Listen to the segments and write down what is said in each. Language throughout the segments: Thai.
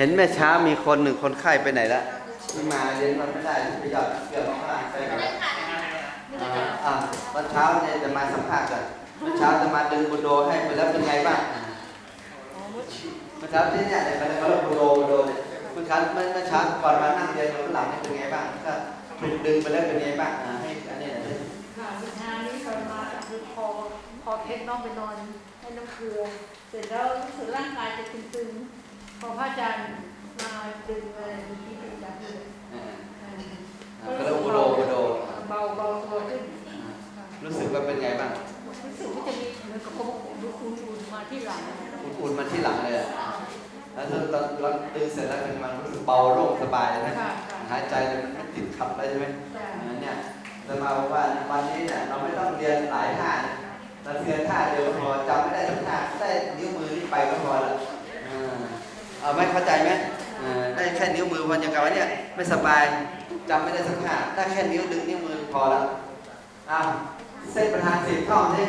เห็นแม่เช้ามีคนหนึ่งคนไข้ไปไหนละที่มาเรียนวันไม่ได้ไปหยอดเกลือข้างล่างไปไหนอ่าอ่าวันเช้าเนี่ยจะมาสัมภาษณ์กันวันเช้าจะมาดึงบูโดให้ไปแล้วเป็นไงบ้างวันเช้าที่เนี่ยเนี่ยเขาเรียกบูโดบูโดเนี่ยวันเช้าเมื่อเช้าก่อนมานั่งเรียนอยู่ข้างหลังเนี่ยเป็นไงบ้างก็ถูกดึงไปแล้วเป็นไงบ้างอ่าให้อันนี้หน่อยดิค่ะวิชานี้ตอนมาคือคอคอเคล็ดน้องไปนอนให้น้ำเกลือเสร็จแล้วรู้สึกร่างกายจะตึงๆ พอพระอาจารย์มาดึงอะไรที่ดึงจากเลยอ่าอ่าก็เรียกบูโดบูโดเบาเบาตัวขึ้นรู้สึกว่าเป็นไงบ้างรู้สึกว่าจะมีเหมือนกับเขาอุ่นๆมาที่หลังอุ่นๆมาที่หลังเลยอะแล้วตอนตอนเราตื่นเสร็จแล้วเป็นมันรู้สึกเบาโล่งสบายเลยนะค่ะค่ะหายใจเลยมันไม่ติดขัดเลยใช่ไหมแต่อ่าเนี่ยจะมาบอกว่าวันนี้เนี่ยเราไม่ต้องเรียนหลายท่านะเราเรียนท่าเดียวก็พอจำไม่ได้ทุกท่าได้นิ้วมือนี่ไปก็พอละอ่า เอาไหม่เข้าใจไหมได้แค่นิ้วมือวันอย่างกับว่าเนี่ยไม่สบายจำไม่ได้สักท่าได้แค่นิ้วดึงนิ้วมือพอและอ้าเส้นประธานสิบท่องสิ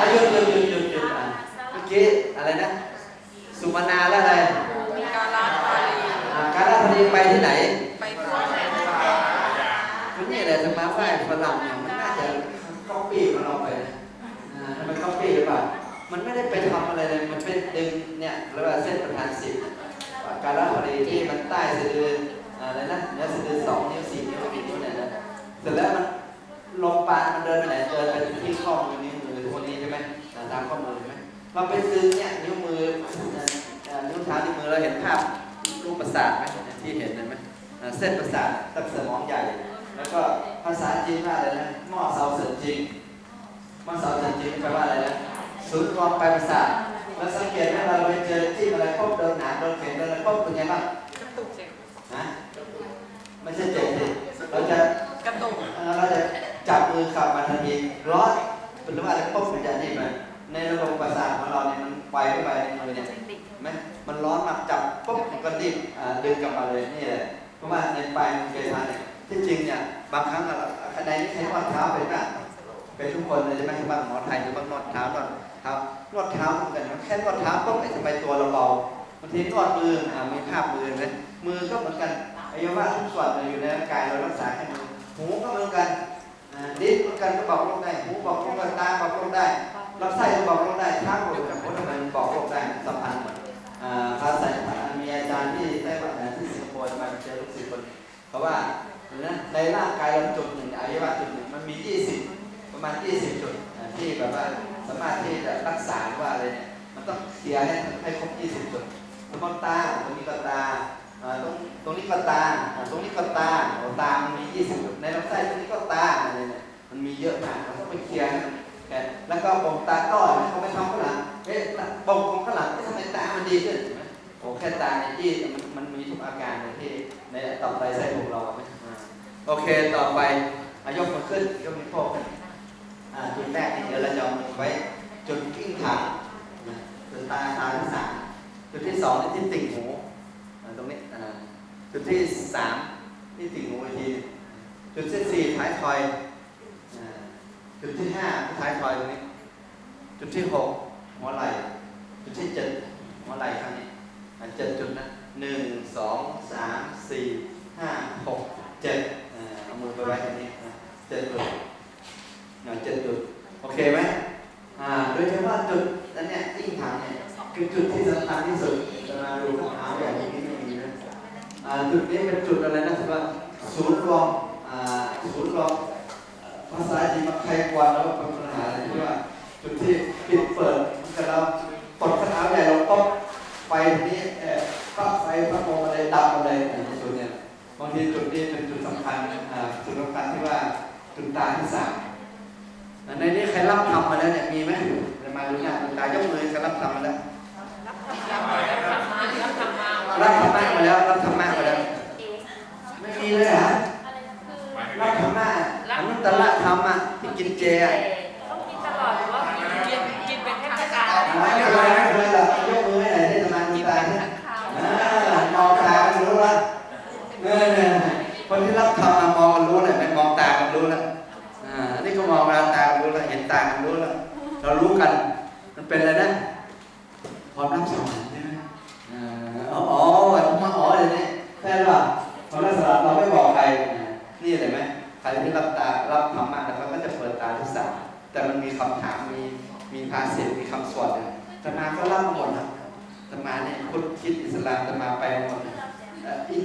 อายุหยุดหยุดหยุดหยุดอะเมื่อกี้อะไรนะ สุมานาแล้วอะไรมีการรัดบาลีอ่าการาพอดีไปที่ไหน ไปทั่วแผ่นดินมันนี่แหละสมาไหว้ฝรั่งเนี่ย มันไม่ได้ไปทำอะไรเลย มันเป็นดึงเนี่ยเรียกว่าเส้นประธานสิบการราพอดีที่มันใต้สะดืออะไรนะเนื้อสะดือสองนิ้วสี่นิ้วกี่นิ้วเนี่ยนะเสร็จแล้วมันลงปานมันเดินไปไหนเดินไปที่ข้อมือนิ้วมือพวกนี้ใช่ไหมตามข้อมือใช่ไหมเราไปดึงเนี่ยนิ้วมือนิ้วเท้านิ้วมือเราเห็นภาพรูปประสาทไหมที่เห็นเห็นไหมเส้นประสาทตับสมองใหญ่ แล้วก็ภาษาจีนว่าอะไรนะหม้อเสาเสริมจริงหม้อเสาเสริมจริงแปลว่าอะไรนะ ศูนย์รวมปลายประสาทแล้วสังเกตไหมเราไปเจอจิ้มอะไรพบเดินหนามเดินเข็นเดินอะไรพบเป็นไงบ้างกระตุกเจ็บนะไม่ใช่เจ็บสิเราจะกระตุกเอ่อเราจะจับมือขับมาทันทีร้อนเป็นว่าอะไรพบมันจะนี่ไปในระบบประสาทของเราเนี่ยมันไปเข้าไปในมือเนี่ยเห็นไหมมันร้อนมากจับปุ๊บมันก็รีบอ่าดึงกลับมาเลยนี่แหละเพราะว่าในปลายมันเกยทานเนี่ยที่จริงเนี่ยบางครั้งอะในนี้ใช้นวดเท้าเป็นป่ะเป็นทุกคนเลยใช่ไหมที่บ้านหมอไทยหรือบางนวดเท้านวด เท้านวดเท้าเหมือนกันแค่นวดเท้าปุ๊บไอ้ทำไมตัวเราเบาบางทีนวดมืออ่ามีภาพมือนไหมมือก็เหมือนกันอวัยวะทุกส่วนอยู่ในร่างกายเรารักษาแค่มือหูก็เหมือนกันอ่าลิ้นเหมือนกันก็บอกโรคได้หูบอกโรคได้ตาบอกโรคได้ลำไส้ก็บอกโรคได้ท้าบอกโรคได้เพราะทำไมมันบอกโรคได้มันสัมพันธ์หมดอ่าภาษามีอาจารย์ที่ไต้หวันที่สิงคโปร์มาเจอลูกศิษย์คนเพราะว่าในร่างกายเราจุดหนึ่งอวัยวะจุดหนึ่งมันมี 20 ประมาณ 20 จุดที่แบบว่า สามารถที่จะรักษาหรือว่าอะไรเนี่ยมันต้องเคลียร์ให้ให้ครบ20จุดตรงตาตรงนี้ก็ตาตรงตรงนี้ก็ตาตรงนี้ก็ตาตามันมี20จุดในลำไส้ตรงนี้ก็ตาอะไรเนี่ยมันมีเยอะมากเราต้องไปเคลียร์แล้วก็บ่งตาต้อนเขาไม่ทำข้างหลังเอ๊ะบ่งของข้างหลังทำไมตามันดีขึ้นเห็นไหมโอ้แค่ตาในที่มันมันมีทุกอาการเลยที่ในตับไตไส้พุงเราอะไม่อ่าโอเคต่อไปอายกมือขึ้นยกนิ้วโป้งขึ้นอ่า จุดแรกนี่เดี๋ยวเราจะเอมไว้จุดกิ้งถังนะจุดตาตาที่สามจุดที่สองนี่ที่ติ่งหูตรงนี้จุดที่สามที่ติ่งหูอีกทีจุดที่สี่ท้ายทอยจุดที่ห้าท้ายทอยตรงนี้ จุดที่หกหัวไหล่จุดที่เจ็ดหัวไหล่ข้างนี้เจ็ดจุดนะหนึ่งสองสามสี่ห้าหกเจ็ดอ่าเอามือไปไว้ตรงนี้เจ็ดจุด น่อยเจ็ดจุด โอเคไหมอ่าโดยเฉพาะจุดอันเนี้ยที่ถามเนี่ยคือจุดที่สำคัญที่สุดเวลาดูข้อเท้าอย่างนี้ไม่มีนะอ่าจุดนี้เป็นจุดอะไรนะที่ว่าศูนย์รวมอ่าศูนย์รวมภาษาจีนมาใครกวนแล้วเป็นปัญหาอะไร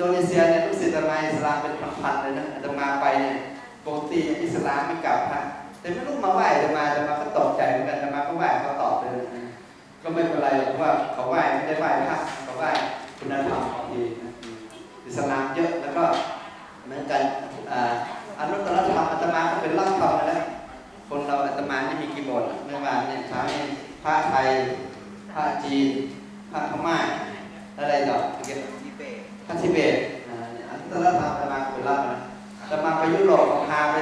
โดนีเซียเนี่ยลูกศิษย์อาตมาอิสลามเป็นพันๆเลยนะอาตมาไปเนี่ยปกติอิสลามไม่กลับพระแต่ไม่รู้มาไหว้อาตมาอาตมาก็ตกใจเหมือนกันอาตมาก็ไหว้เขาตอบเลยก็ไม่เป็นไรหรอกเพราะว่าเขาไหว้ไม่ได้ไหว้พระเขาไหว้คุณธรรมบางทีนะอิสลามเยอะแล้วก็เหมือนกันอ่าอนุตตรธรรมอาตมาก็เป็นร่างธรรมนะคนเราอาตมานี่มีกี่บทเมื่อวานเนี่ยเช้าเนี่ยพระไทยพระจีนพระพม่าอะไรต่อ เมื่อกี้พระทิเบตอ่าอนุตรธรรมจะมาเป็นร่านะจะมาไปยุโรปพาไป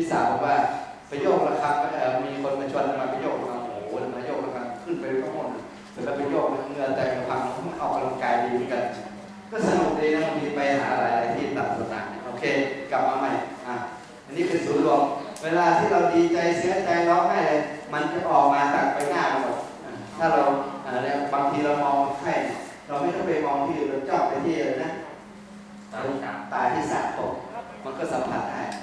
พี่สาวบอกว่าไปโยกระฆังก็เออมีคนมาชวนมาไปโยกระฆังโอ้โหมาโยกระฆังขึ้นไปข้างบนเสร็จแล้วไปโยกเหงื่อแต่กระพังมันออกกำลังกายดีเหมือนกัน ก็สนุกดีนะบางทีไปหาอะไรๆที่ต่างๆเนี่ยโอเค กลับมาใหม่อะอันนี้เป็นศูนย์รวมเวลาที่เราดีใจเสียใจร้องไห้เลยมันจะออกมาจากไปหน้าเราหมดอะถ้าเราอ่าเนี่ยบางทีเรามองไข้เนี่ยเราไม่ต้องไปมองที่อื่นเราจ้องไปที่เลยนะตามสามตาที่สามผมมันก็สัมผัสได้อ่า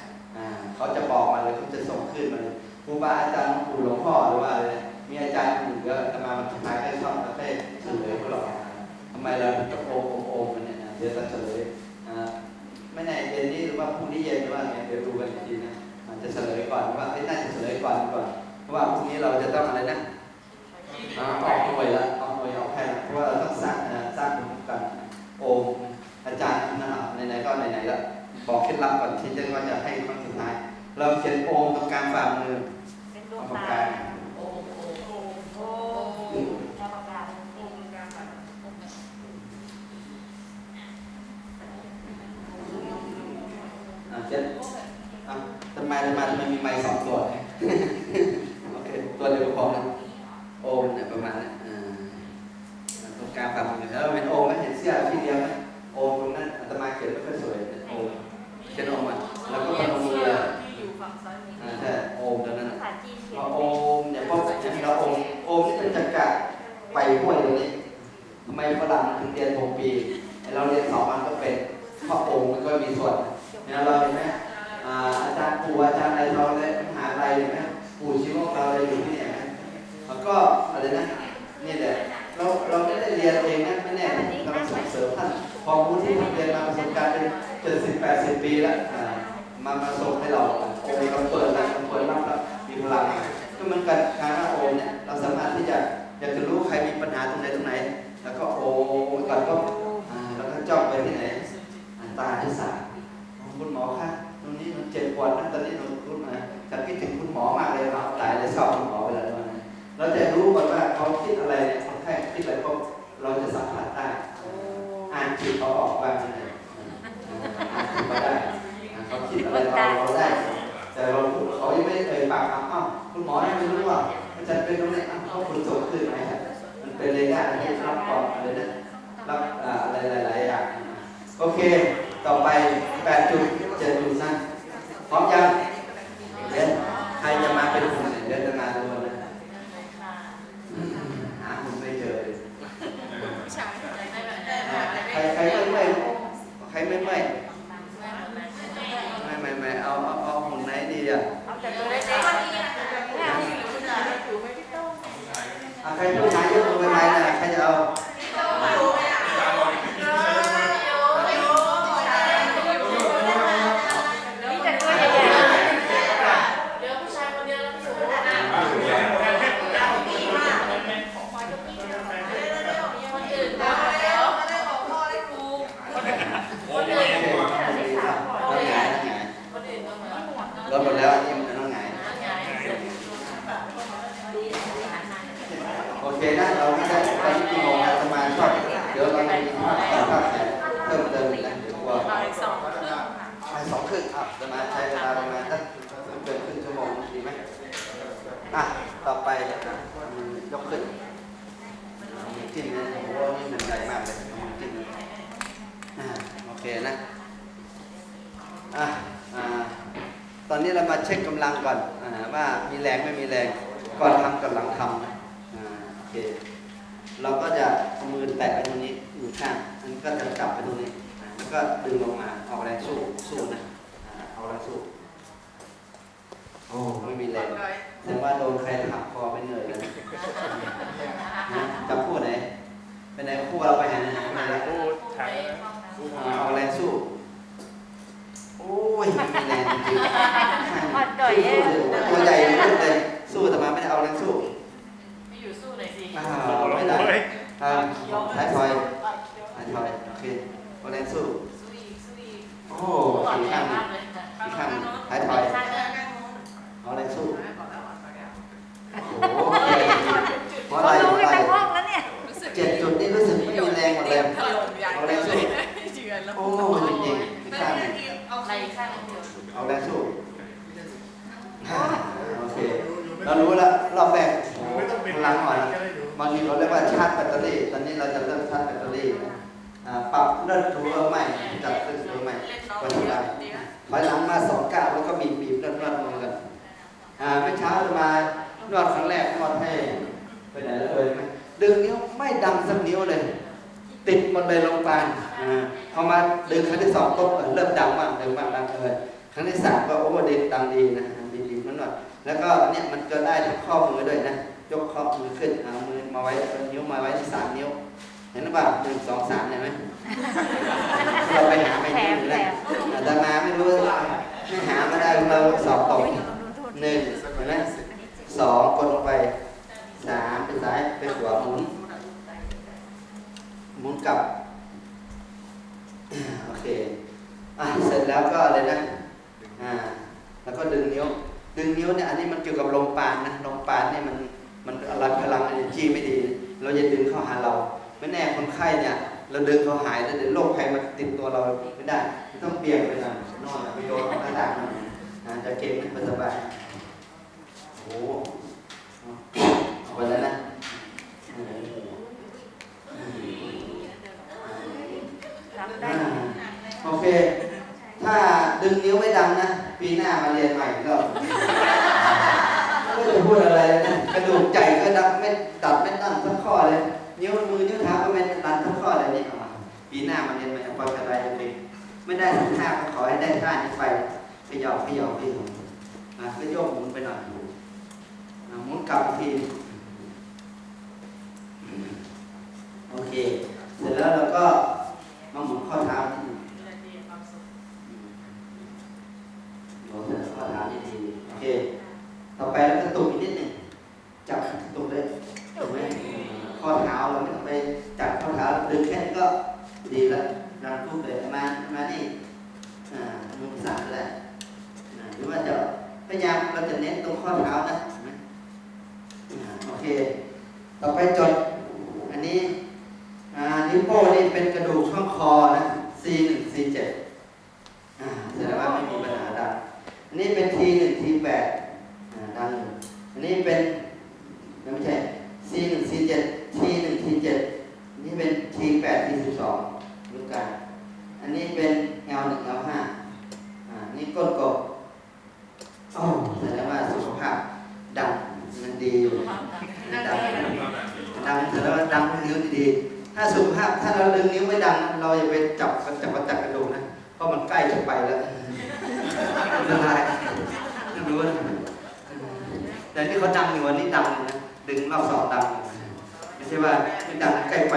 เขาจะบอกมาเลยเขาจะส่งขึ้นมาเลยครูบาอาจารย์ปู่หลวงพ่อหรือว่าอะไรเนี่ยมีอาจารย์อื่นก็จะมาทำลายได้ชอบประเภทเฉลยพวกเราทำไมเราต้องโอมโอมโอมกันเนี่ยนะเดี๋ยวจะเฉลยอ่าไม่แน่เย็นนี้หรือว่าพรุ่งนี้เย็นหรือว่าไงเดี๋ยวดูกันอีกทีนะอาจจะเฉลยก่อนว่าเอ้น่าจะเฉลยก่อนกว่าเพราะว่าพรุ่งนี้เราจะต้องอะไรนะอ่าออกหน่วยละออกหน่วยออกแพทย์เพราะว่าเราต้องสร้างสร้างภูมิกันโอมอาจารย์นะครับไหนๆก็ไหนๆแล้วบอกเคล็ดลับก่อนที่จะว่าจะให้ เราเขียนโอมกับการฝ่ามือ เป็นดว เอา ง ปาก ตากา โอ้โหโอ้ชาวปากกาโอ้กลางฝัน อ่าเขียนอะทำไมทำไมทำไมมีไม้สองตัว โอเคตัวเดียวก็พอนะโอมเนี่ยประมาณนั้นอ่าตรงกลางฝ่ามือแล้วเป็นโอมไหมเห็นเสื้อที่เดียวไหมโอมตรงนั้นอาตมาเขียนไม่ค่อยสวยโอมเขียนโอมอะแล้วก็พนมมือเลย ที่อยู่ฝั่งซ้ายมือ อ่าใช่โอมตรงนั้น ภา อะ ษาจีนเขีย พ น อโอมเนี่ยพออย่างที่เราโอมโอมนี่เป็นจักระไปห้วยตรงนี้ทำไมฝรั่งถึงเรียนหกปีไอ้เราเรียนสองวันก็เป็นเพราะโอมมัน ก็มีส่วนเนี่ยเราเห็นไหมอาจารย์ปู่อาจารย์อะไรเราเลยมหาลัยเห็นไหมปู่ชีวกเราเลยอยู่ที่เนี่ยนแล้วก็อะไรนะนี่แหละเราเราไม่ได้เรียนเองนะไม่แน่เราส่งเสริมท่านความรู้ที่ท่าเรียนมาประสบการณ์เป็นเจ็ดสิบแปดสิบปีแล้วมามาส่งให้เราโอมเราเปิดแล้วเราเปิดรับแล้วมีพลังก็เหมือนกันการาโอมเนี่ยเราสามารถที่จะอยากจะรู้ใครมีปัญหาตรงไหนตรงไหน แล้วก็โอมก่อนก็แล้วก็จ้องไปที่ไหนตาที่สาม คุณหมอคะตรงนี้มันเจ็บปวดนะตอนนี้เรารู้มาฉันคิดถึงคุณหมอมากเลยเราตายเลยชอบคุณหมอไปแล้วนะเราจะรู้ก่อนว่าเขาคิดอะไรเนี่ยคนไข้คิดอะไรก็เราจะสัมผัสได้อ่านจิตเขาออกบ้างนะอ่านจิตเขาได้เขาคิดอะไรเราเราได้ แต่เราพูดเขายังไม่เอ่ยปากคำอ้าวคุณหมอยังไม่รู้ว่าอาจารย์เป็นตรงนี้อ้าวเขาคุณส่งขึ้นไหมครับมันเป็นระยะที่รับก่อนอะไรนะรับอะไรหลายๆอย่างโอเค ต่อไป8จุด7จุดนะพร้อมยัง เราเรียกว่าชาร์จแบตเตอรี่ ตอนนี้เราจะเริ่มชาร์จแบตเตอรี่นะอ่าปรับเลื่อนทูเออร์ใหม่จัดเลื่อนทูเออร์ใหม่เล่นน้องก็เยสบายอะดีนะถอยหลังมาสองก้าวแล้วก็บีบบีบนวดนวดมือกันอ่าเมื่อเช้าจะมานวดครั้งแรกนวดให้ไปไหนแล้วเลยไหมดึงนิ้วไม่ดังสักนิ้วเลย ติดหมดเลยโรงพยาบาลอ่าพอมาดึงครั้งที่สองก็เริ่มดังมากดังมากดังเลยครั้งที่สามก็โอ้เด็กดังดีนะดีดีมันนวดแล้วก็เนี่ยมันจะได้ทั้งข้อมือด้วยนะ ยกข้อมือขึ้นเอามือ มาไว้เอานิ้วมาไว้ที่สามนิ้ว เห็นหรือเปล่าหนึ่งสองสามเห็นไหมเราไปหาไม่ได้เลยแต่มาไม่รู้ไม่หามาได้เราสอบตกหนึ่งเห็นไหมสองกดลงไปสามไปซ้ายไปขวาหมุนหมุนกลับโอเคอะเสร็จแล้วก็เลยนะอ่าแล้วก็ดึงนิ้ว ดึงนิ้วเนี่ยอันนี้มันเกี่ยวกับลมปานนะลมปานเนี่ยมัน มันอะไรพลัง energy ไม่ดี เราจะดึงเข้าหาเรา ไม่แน่คนไข้เนี่ย เราดึงเขาหายแล้วเดี๋ยวโรคภัยมาติดตัวเราไม่ได้ต้องเบี่ยงไปทางนอนไปโดนหน้าต่างมันอ่าจะเก่งไม่สบายโอ้โหเอาไปแล้วนะอืมรับได้อ่าโอเค ถ้าดึงนิ้วไม่ดังนะ ปีหน้ามาเรียนใหม่ก็ ไม่จะพูดอะไรนะกระดูกใจก็ดับไม่ตัดไม่ตั้งทั้งข้อเลยนิ้วมือนิ้วเท้าก็ไม่ตัดทั้งข้อเลยนี่เอามาปีหน้ามาเรียนใหม่เอาจามกระไรเองไม่ได้สักท่าก็ขอให้ได้ท่านี้ไปขยอกขยับขยับอะก็โยกหมุนไปหน่อยอะหมุนกลับทีโอเค เสร็จแล้วเราก็มาหมุนข้อเท้าที่ โน้ตข้อเท้าที่ดีโอเค ต่อไปแล้วก็ตุกอีกนิดหนึ่งจับตุกเลยเห็นไหมข้อเท้าเราไม่ต้องไปจับข้อเท้าดึงแค่นี้ก็ดีแล้วดันทุกเลยมามานี่อ่ามือสั่นแล้วอ่าหรือว่าจะพยายามเราจะเน้นตรงข้อเท้านะเห็นไหมอ่าโอเค ต่อไปจด อันนี้อ่านิ้วโป้งนี่เป็นกระดูกช่องคอนะ C1 C7 อ่าแสดงว่าไม่มีปัญหาดัง อันนี้เป็น T1 T8 อ่าดังอยู่อันนี้เป็นไม่ใช่ C1 C7 T1 T7 อันนี้เป็น T8 T12 รู้กันอันนี้เป็น L1 L5 อ่านี่ก้นกบโอ้แสดงว่าสุขภาพดังมันดีอยู่ดังดังแต่แล้วาดังนิ้วดีถ้าสุขภาพถ้าเราดึงนิ้วไม่ดัง เราอย่าไปจับจับประจับกระดูกนะเพราะมันใกล้จะไปแล้วละลายรู้นะแต่ที่เขาดังอยู่วันนี้ดังนะดึงรอบสองดังไม่ใช่ว่าไม่ดังใกล้ไป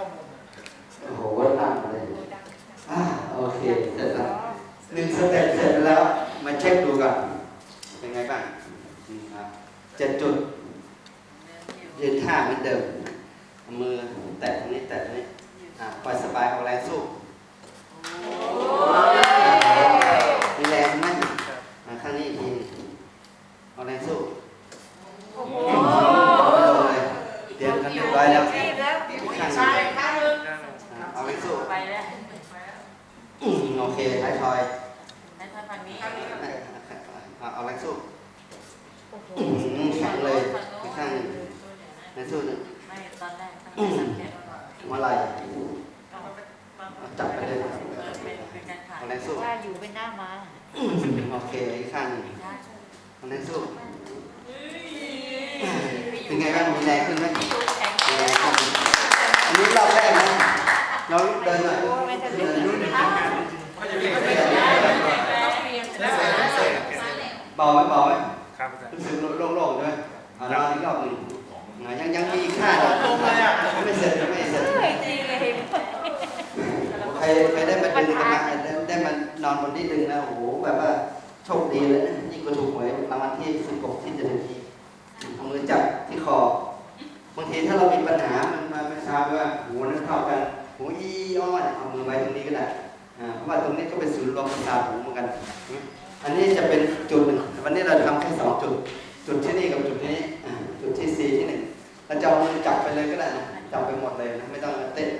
ข้อมูลโอ้โหหนักเลยอ่าโอเคเสร็จแล้วหนึ่งสเต็ปเสร็จแล้วมาเช็คดูกัน โอเคอีกข้างหนึ่งเอาแรงสู้เป็นไงบ้างมีแรงขึ้นไหมอันนี้รอบแรกนะเราเดินหน่อยเดินหน่อยเบาไหมเบาไหมครับอาจารย์รู้สึกโล่งๆใช่ไหมอะนอนอีกรอบหนึ่งอะยังยังมีอีกค่าหนึ่งไม่เสร็จยังไม่เสร็จจริงเลยใครใครได้มาดึงกันมาได้ได้มา นอนบนที่ดึงนะโอ้โหแบบว่าโชคดีเลยนะยิ่งกว่าถูกหวยรางวัลที่สิบหกที่จะถึงนี้เอามือจับที่คอบางทีถ้าเรามีปัญหามันมาไม่ทราบว่าหูนั้นเท่ากันหูอีอ้อนเอามือไว้ตรงนี้ก็ได้อ่าเพราะว่าตรงนี้ก็เป็นศูนย์รวมประสาทหูเหมือนกัน อันนี้จะเป็นจุดหนึ่งวันนี้เราทำแค่สองจุด จุดที่นี่กับจุดนี้อ่าจุดที่สี่ที่หนึ่งเราจะเอามือจับไปเลยก็ได้นะจับไปหมดเลยนะไม่ต้องเตะเอ่อแตะเป็นถ้าแตะใน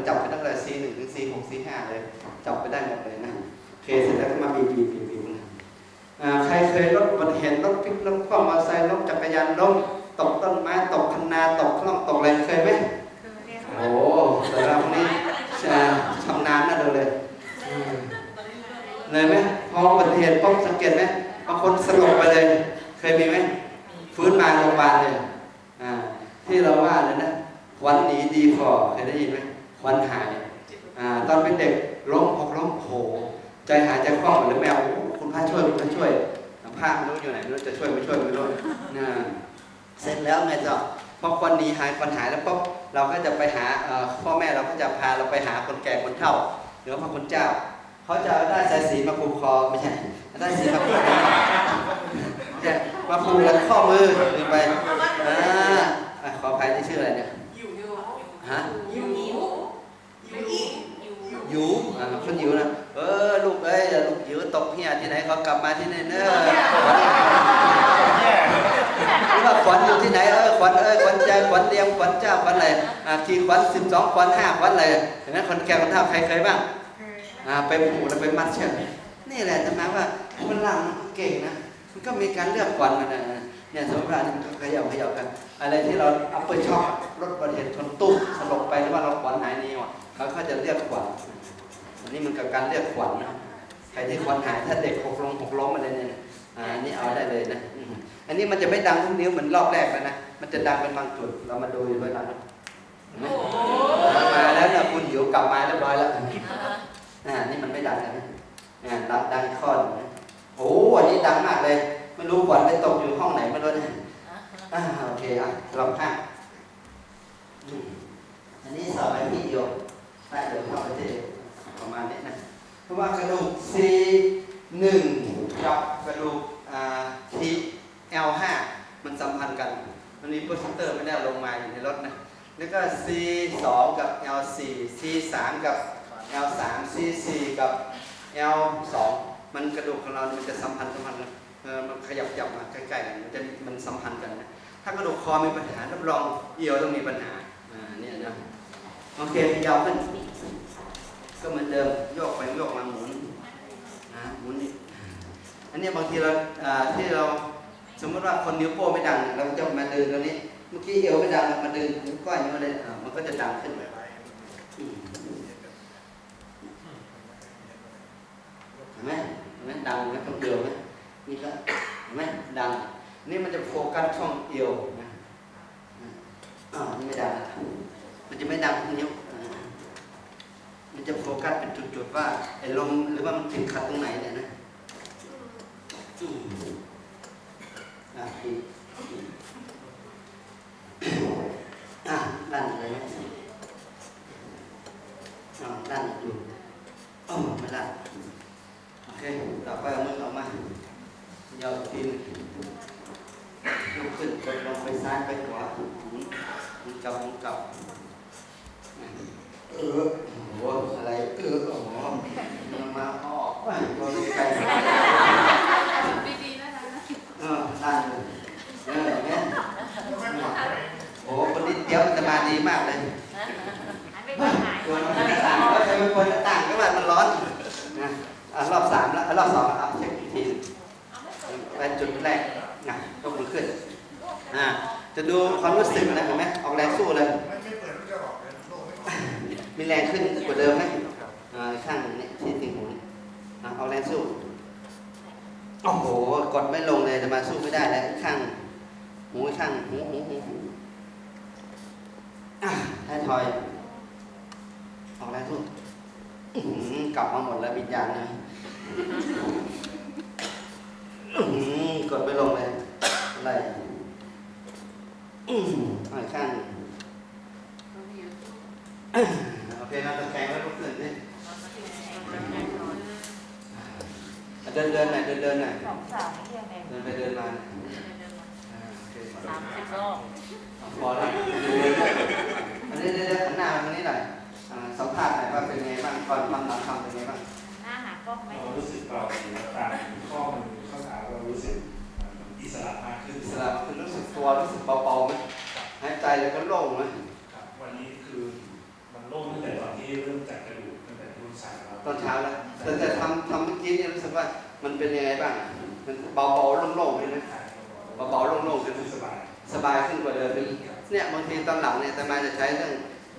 กโฟกัสเราจับไปตั้งแต่ C หนึ่งถึง C หก C ห้าเลยจับไปได้หมดเลยนะโอเคเสร็จแล้วก็มาบีบบีบบีบบีบนะอ่าใครเคยรถอุบัติเหตุรถพลิกรถคว่ำมอเตอร์ไซค์รถจักรยานล้มตกต้นไม้ตกคันนาตกคล่องตกอะไรเคยไหมโอ้แต่เราคนนี้จะชำนาญน่าดูเลยอืมเลยไหมพออุบัติเหตุปุ๊บสังเกตไหมบางคนสลบไปเลย เคยมีไหมฟื้นมาโรงพยาบาลเลยอ่าที่เราว่าเลยนะควันหนีดีฟอเคยได้ยินไหมค วันหายอ่าตอนเป็นเด็กล้มหกล้มโผใจหายใจคว่ำหมดเลยแมวโอ้คุณพระช่วยคุณพระช่วยผ้าไม่รู้อยู่ไหนไม่รู้จะช่วยไม่ช่วยไม่รู้นะเสร็จแล้วไงต่อพอควันหนีหายควันหายแล้วปุ๊บเราก็จะไปหาเอ่อพ่อแม่เราก็จะพาเราไปหาคนแก่คนเฒ่าหรือว่าพระคุณเจ้าเขาจะเอาได้สายสีมาผูกคอไม่ใช่เอาได้สีมาผูกคอจะมาผูกแล้วข้อมือหรือไปอ่าอะขออภัยที่ชื่ออะไรเนี่ยฮะยูยูยูยู หยูอ่าคนหยูนะเออลูกเอ้ยลูกหยูตกเหียที่ไหนเขากลับมาที่นี่เนอะหรือว่าขวัญอยู่ที่ไหนเออขวัญเออขวัญใจขวัญเลี้ยงขวัญเจ้าขวัญอะไรอ่าที่ขวัญสิบสองขวัญห้าขวัญอะไรเห็นไหมคนแก่คนเฒ่าใครเคยบ้างอ่าไปผูกแล้วไปมัดเชือกนี่แหละจะมาว่าคนหลังเก่งนะมันก็มีการเลือกควันกันนะ เนี่ยสมมติว่ามันขย่าเขย่ากัน อะไรที่เราอัปเปอร์ช็อครถบริเหตุชนตุ้มสลบไปหรือว่าเราขวัญหายนี่ว่ะเขาก็จะเรียกขวัญอันนี้มันกับการเรียกขวัญนะใครที่ขวัญหายถ้าเด็กหกล้มหกล้มอะไรเนี่ยอ่าอันนี่เอาได้เลยนะอันนี้มันจะไม่ดังทุกนิ้วเหมือนรอบแรกแล้วนะมันจะดังเป็นบางจุดเรามาดูด้วยกันมาแล้วเนี่ยคุณหิวกลับมาเรียบร้อยแล้วอ่านี่มันไม่ดังนะอ่าดังดังข้อนะโอ้อันนี้ดังมากเลย ไม่รู้ขวัญไปตกอยู่ห้องไหนไม่รู้นะอ่าโอเคอะลองข้างอืมอันนี้สอบไปพี่เดียวได้เดี๋ยวเข้าไปที่ประมาณนี้นะเพราะว่ากระดูก C หนึ่งกับกระดูกอ่า T L ห้ามันสัมพันธ์กันมันมีโปรเซสเตอร์ไม่ได้เอาลงมาอยู่ในรถนะแล้วก็ C สองกับ L สี่ C สามกับ L สาม C สี่กับ L สองมันกระดูกของเราเนี่ยมันจะสัมพันธ์สัมพันธ์กันเออ มันขยับขยับมาใกล้ๆกันมันจะมันสัมพันธ์กันนะถ้ากระดูกคอมีปัญหารับรองเอียวต้องมีปัญหาอ่าเนี่ยนะโอเคยับขึ้นก็เหมือนเดิมโยกไปโยกมาหมุนนะหมุนนี่อันนี้บางทีเราอ่าที่เราสมมติว่าคนนิ้วโป้งไม่ดัง เราจะมาดึงตรงนี้ เมื่อกี้เอวไม่ดังมาดึงนิ้วก้อยนิ้วอะไรมันก็จะดังขึ้นอืมเห็นไหมเห็นไหมดังไหมตรงเดียวไหม นี่ก็เห็นไหมดังนี่มันจะโฟกัสช่องเอวนะอ่านี่ไม่ดังมันจะไม่ดังที่นิ้วมันจะโฟกัสเป็นจุดๆว่าไอ้ลมหรือว่ามันติดขัดตรงไหนเนี่ยนะอืมอ่าดีอ่าดันเลยไหมอ่าดันอยู่อ๋อไม่ดันโอเค ต่อไปเอามือออกมา ทีนึงยกขึ้นกดลงไปซ้ายไปขวาหมุนหมุนกลับหมุนกลับเออโอ้โหอะไรเออโอ้โหมันมาออกว่าตัวนี้ไกลดีๆนะนะเออนั่นเออเนี่ยโอ้คนนี้เตี้ยวจะมาดีมากเลยหันไปทางไหนตัวมันไม่ต่างก็ใช้เป็นคนต่างก็ว่ามันร้อนนะรอบสามแล้วรอบสองแล้วเอา ไปจุดแรกนะยกมือขึ้นอ่าจะดูความรู้สึกนะเห็นไหมออกแรงสู้เลยไม่ไม่เปิดไม่จะออกเลยโลกไม่ออกมีแรงขึ้นกว่าเดิมไหมอ่าข้างนี้ที่ติ่งหูนี่อะเอาแรงสู้โอ้โหกดไม่ลงเลยจะมาสู้ไม่ได้แล้วข้างหูข้างหูหูหูหูอะท้ายทอยออกแรงสู้อื้อหือกลับมาหมดแล้ววิญญาณนะอื้อหือ กดไม่ลงเลยอะไรอื้อหือเอาอีกข้างหนึ่งโอเคนะตะแคงไว้ลุกขึ้นดิอะเดินเดินหน่อยเดินเดินหน่อยสองสามเที่ยงเองเดินไปเดินมาอ่าโอเคสามสิบรอบพอแล้วอันนี้เดี๋ยวๆหันหน้ามาทางนี้หน่อยอ่าสัมภาษณ์หน่อยว่าเป็นไงบ้างก่อนทำหลังทำเป็นไงบ้างหน้าหากล้องไหมเรารู้สึกเบาดีแล้วตามข้อมือข้อเท้าเรารู้สึก อิสระมากขึ้นอิสระคือรู้สึกตัวรู้สึกเบาๆไหมหายใจแล้วก็โล่งไหมครับวันนี้คือมันโล่งตั้งแต่ตอนที่เริ่มจากกระดูกตั้งแต่รุ่นสายเราตอนเช้าแล้วแต่แต่ทำทำเมื่อกี้เนี่ยรู้สึกว่ามันเป็นยังไงบ้าง มันเบาๆโล่งๆเลยนะเบาๆโล่งๆคืขึ้อนสบายสบายขึ้นกว่าเดิมเนี่ยบางทีตอนหลังเนี่ยแต่มาจะใช้เรื่อง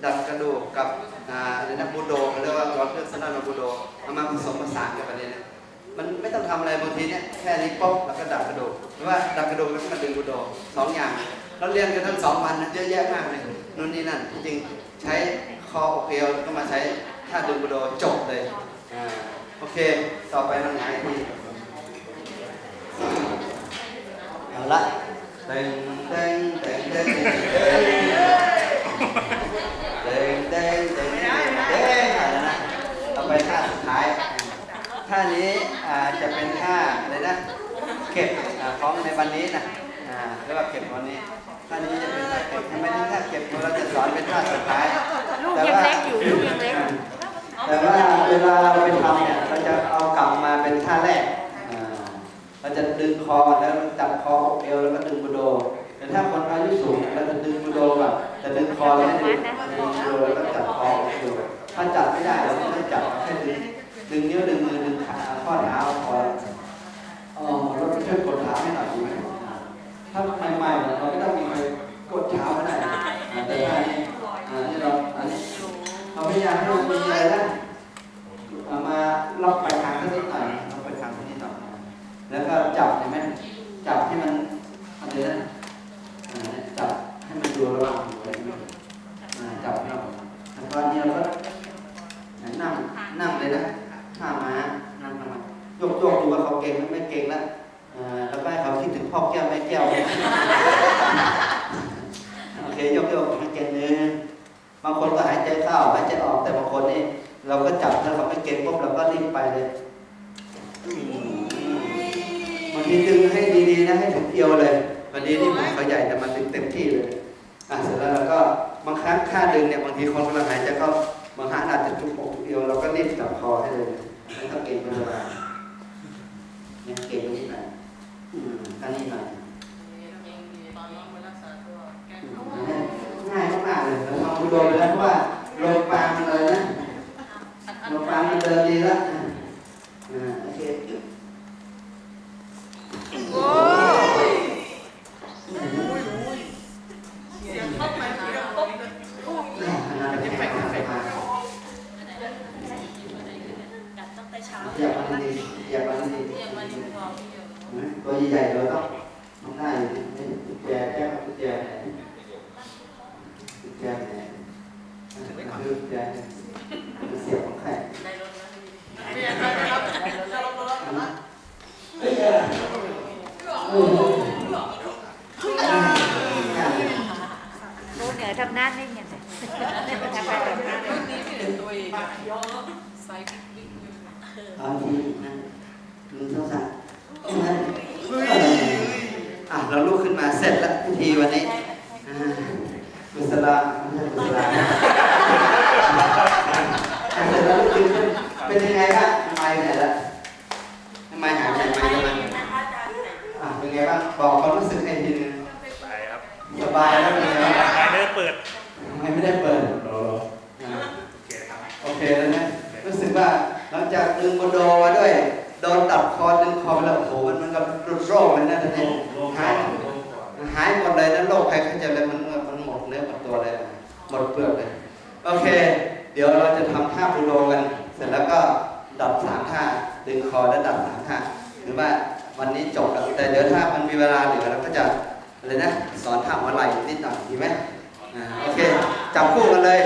ดัดกระดูกกับอ่าอะไรนะบูโดเขาเรียกว่าเราเรียกสนานบูโดเอามาผสมผสานกันประเด็นเนี่ย มันไม่ต้องทำอะไรบางทีเนี่ยแค่นี้ป๊อกแล้วก็ดัดกระโดูกหรือว่าดัดกระโดูกแล้วก็มาดึงบูโดสองอย่างเราเรียนกันทั้งสองวันนะเยอะแยะมากเลยนู่นนี่นั่นจริงใช้คอโอเคลก็มาใช้ท่าดึงบูโดจบเลยอ่าโอเค ต่อไปเราหงายทีเอาละเต็งเต็งเต็งเต็งเต็งเต็งเต็งเต็งเต็งเต็งอะไรนะต่อไปท่าสุดท้าย ท่านี้อ่าจะเป็นท่าอะไรนะเก็บอ่าของในวันนี้นะอ่าเรียกว่าเก็บวันนี้ท่านี้จะเป็นท่าเก็บทำไมถึงท่าเก็บเราจะสอนเป็นท่าสุดท้ายลูกยังเล็กอยู่ลูกยังเล็กแต่ว่าเวลาเราไปทำเนี่ยเราจะเอากลับมาเป็นท่าแรกอ่าเราจะดึงคอแล้วจับคออกเอวแล้วก็ดึงบูโดแต่ถ้าคนอายุสูงเราจะดึงบูโดก่อนจะดึงคอแล้วให้ดึงดึงบูโดแล้วก็จับคออกเอวถ้าจับไม่ได้เราไม่ต้องจับแค่ดึง ดึงนิ้วดึงมือดึงขาข้อเท้าคอเออราช่วยกดเท้าให้หน่อยดีไหมถ้าใหม่ๆเราไม่ต้องมีใครกดเท้าก็ได้อ่าแต่ถ้านี้อ่าที่เราอันนี้เราพยายามให้มันมีอะไรนะมาล็อกไปทางสักนิดหน่อยล็อกไปทางสักนิดหน่อยแล้วก็จับเห็นไหมจับให้มันอะไรนะจับให้มันดูระว่างหูอะไรนี่จับให้เราแล้วก็เนี่ยเราก็นั่งนั่งเลยนะ ท่าม้านั่งทำไมโยกโยกดูว่าเขาเก่งไม่เก่งแล้วแล้วก็ให้เขาคิดถึงพ่อแก้วแม่แก้วโอเคโยกโยกให้เก่งนึงบางคนก็หายใจเข้าหายใจออกแต่บางคนนี่เราก็จับถ้าเขาไม่เก่งปุ๊บเราก็รีบไปเลยมบางทีดึงให้ดีๆนะให้ถึงเอวเลย วันนี้นี่ผมเขาใหญ่แต่มันดึงเต็มที่เลยอะเสร็จแล้วเราก็บางครั้งค่าดึงเนี่ยบางทีคนกำลังหายใจเข้าบางครั้งอาจจะจุกอก เอวเราก็รีบจับคอให้เลยไม่ต้องเก่งเป็นเวลาเนี่ยเก่งตรงนี้หน่อยอืมท่านี้หน่อยง่ายมากๆเลยเราทำบุโดไปแล้วเพราะว่าโลปางมันเลยนะโลปางมันเดินดีแล้วอ่าโอเค โอ้ย อ่าอันนั้นเป็นแปลกๆมา กัดตั้งแต่เช้า เหยียบมันดีๆเหยียบมันดี เรียนมาอยู่กอง ๆตัวใหญ่ๆเราต้องต้องได้อยู่นี่กุญแจแก้วกุญแจไหนกุญแจไหนคือกุญแจมันเสียบของใคร ในรถนะ เฮ้ยอะไรโอ้โหง่ายเลย ลูกเหนือทำหน้านิ่งอย่างไรทำไปแบบหน้านิ่ง บางทีนะลืมโทรศัพท์ใช่ไหมเออ เรา ลุกขึ้นมาเสร็จแล้วพิธีวันนี้อ่ากุศลาไม่ใช่กุศลาอ่าเสร็จแล้วลุกขึ้นเป็นยังไงบ้างไม่ไหนแล้วไม่หายใจไม่ได้ไหมอะเป็นไงบ้างบอกความรู้สึกให้ทีนึงไปครับสบายแล้วเป็นไงบ้างไปเนื้อเปิดทำไมไม่ได้เปิดรออ่าโอเคครับโอเคแล้วนะรู้สึกว่าหลังจากดึงโมโดมาด้วย โดนตัดคอดึงคอไปแล้วโอ้โหมันมันกับรุดโรคเลยนะท่านโล่นี่งโล่งหายโล่งกว่ามันหายหมดเลยนะโรคภัยไข้เจ็บอะไรมันมันหมดเนื้อหมดตัวเลยหมดเปลือกเลยโอเค เดี๋ยวเราจะทำท่าโมโดกัน เสร็จแล้วก็ดับสามท่าดึงคอและดับสามท่าหรือว่าวันนี้จบแล้วแต่เดี๋ยวถ้ามันมีเวลาเหลือเราก็จะอะไรนะสอนท่าหัวไหล่นิดหน่อยดีไหมอ่าโอเคจับคู่กันเลย